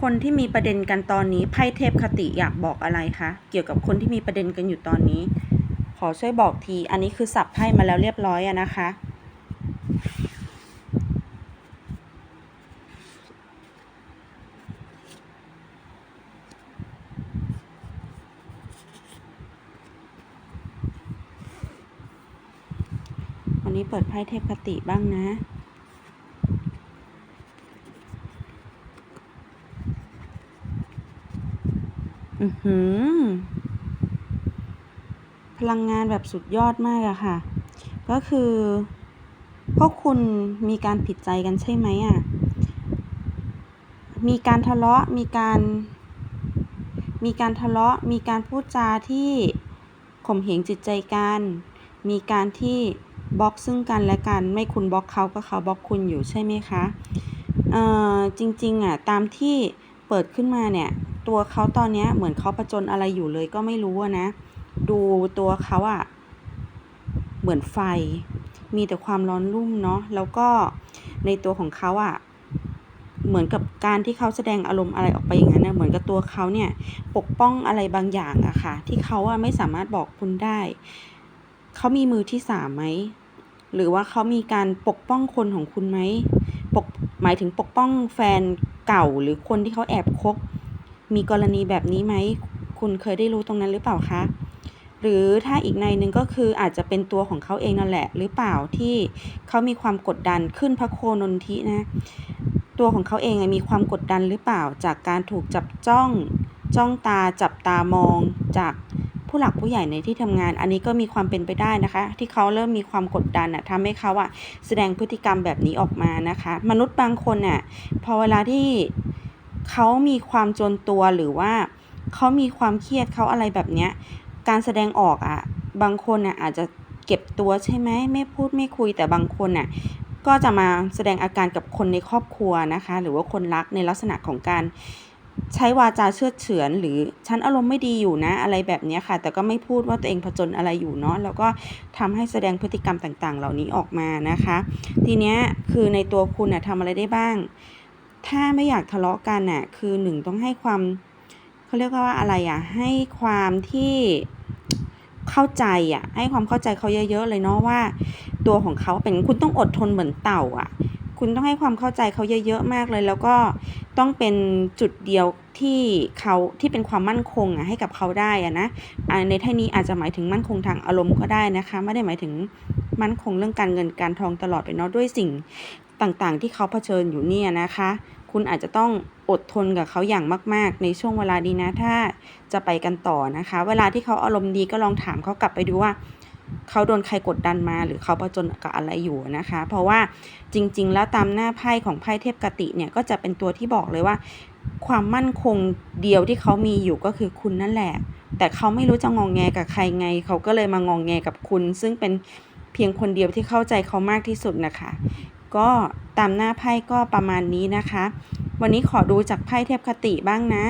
คนที่มีประเด็นกันตอนนี้ไพ่เทพคติอยากบอกอะไรคะเกี่ยวกับคนที่มีประเด็นกันอยู่ตอนนี้ ขอช่วยบอกที อันนี้คือสับไพ่มาแล้วเรียบร้อยอะนะคะวันนี้เปิดไพ่เทพคติบ้างนะ อือหือ พลังงานแบบสุดยอดมากอะค่ะ ก็คือพวกคุณมีการผิดใจกันใช่ไหมอะมีการทะเลาะ มีการ มีการทะเลาะ มีการพูดจาที่ข่มเหงจิตใจกัน มีการที่บล็อกซึ่งกันและกัน ไม่คุณบล็อกเขาก็เขาบล็อกคุณอยู่ใช่ไหมคะ เอ่อ จริงๆอะ ตามที่เปิดขึ้นมาเนี่ย ตัวเขาตอนเนี้ยเหมือนเขาประจนอะไรอยู่เลยก็ไม่รู้นะ ดูตัวเขาอะเหมือนไฟ มีแต่ความร้อนรุ่มเนาะแล้วก็ในตัวของเขาอะเหมือนกับการที่เขาแสดงอารมณ์อะไรออกไปอย่างนั้นนะเหมือนกับตัวเขาเนี่ย ปกป้องอะไรบางอย่างอะค่ะ ที่เขาอะไม่สามารถบอกคุณได้เขามีมือที่สามไหมหรือว่าเขามีการปกป้องคนของคุณไหมปกหมายถึงปกป้องแฟนเก่าหรือคนที่เขาแอบคบ มีกรณีแบบนี้ไหม คุณเคยได้รู้ตรงนั้นหรือเปล่าคะ หรือถ้าอีกในหนึ่งก็คืออาจจะเป็นตัวของเขาเองนั่นแหละ หรือเปล่าที่เขามีความกดดันขึ้นพระโคนนทินะ ตัวของเขาเองมีความกดดันหรือเปล่าจากการถูกจับจ้อง จ้องตาจับตามองจากผู้หลักผู้ใหญ่ในที่ทำงาน อันนี้ก็มีความเป็นไปได้นะคะ ที่เขาเริ่มมีความกดดันอะทำให้เขาอะแสดงพฤติกรรมแบบนี้ออกมานะคะ มนุษย์บางคนอะพอเวลาที่ เขามีความจนตัวหรือว่าเขามีความเครียดเขาอะไรแบบเนี้ย การแสดงออกอะบางคนอะอาจจะเก็บตัวใช่ไหมไม่พูดไม่คุยแต่บางคนอะก็จะมาแสดงอาการกับคนในครอบครัวนะคะ หรือว่าคนรักในลักษณะของการใช้วาจาเชื่อเฉือน หรือฉันอารมณ์ไม่ดีอยู่นะ อะไรแบบนี้ค่ะ แต่ก็ไม่พูดว่าตัวเองผจญอะไรอยู่เนาะแล้วก็ทำให้แสดงพฤติกรรมต่างๆ เหล่านี้ออกมานะคะ ทีเนี้ยคือในตัวคุณอะทำอะไรได้บ้าง ถ้าไม่อยากทะเลาะกันน่ะคือหนึ่งต้องให้ความเขาเรียกว่าอะไรอะให้ความที่เข้าใจอะ ให้ความเข้าใจเขาเยอะ ๆ เลยเนาะว่า ตัวของเขาเป็นคุณต้องอดทนเหมือนเต่าอะ คุณต้องให้ความเข้าใจเขาเยอะๆมากเลย แล้วก็ต้องเป็นจุดเดียวที่เขาที่เป็นความมั่นคงอะให้กับเขาได้อะนะอ่าในที่นี้อาจจะหมายถึงมั่นคงทางอารมณ์ก็ได้นะคะ ไม่ได้หมายถึงมั่นคงเรื่องการเงินการทองตลอดไปเนาะด้วยสิ่ง ต่างๆ ที่เขาเผชิญอยู่เนี่ยนะคะ คุณอาจจะต้องอดทนกับเขาอย่างมาก ๆ ในช่วงเวลาดีนะถ้าจะไปกันต่อนะคะ เวลาที่เขาอารมณ์ดีก็ลองถามเขากลับไปดูว่าเขาโดนใครกดดันมาหรือเขาประจนกับอะไรอยู่นะคะ เพราะว่าจริง ๆ แล้วตามหน้าไพ่ของไพ่เทพกติเนี่ยก็จะเป็นตัวที่บอกเลยว่า ความมั่นคงเดียวที่เขามีอยู่ก็คือคุณนั่นแหละ แต่เขาไม่รู้จะงองแงกับใครไง เขาก็เลยมางองแงกับคุณ ซึ่งเป็นเพียงคนเดียวที่เข้าใจเขามากที่สุดนะคะ ก็ตามหน้าไพ่ก็ประมาณนี้นะคะ วันนี้ขอดูจากไพ่เทพคติบ้างนะ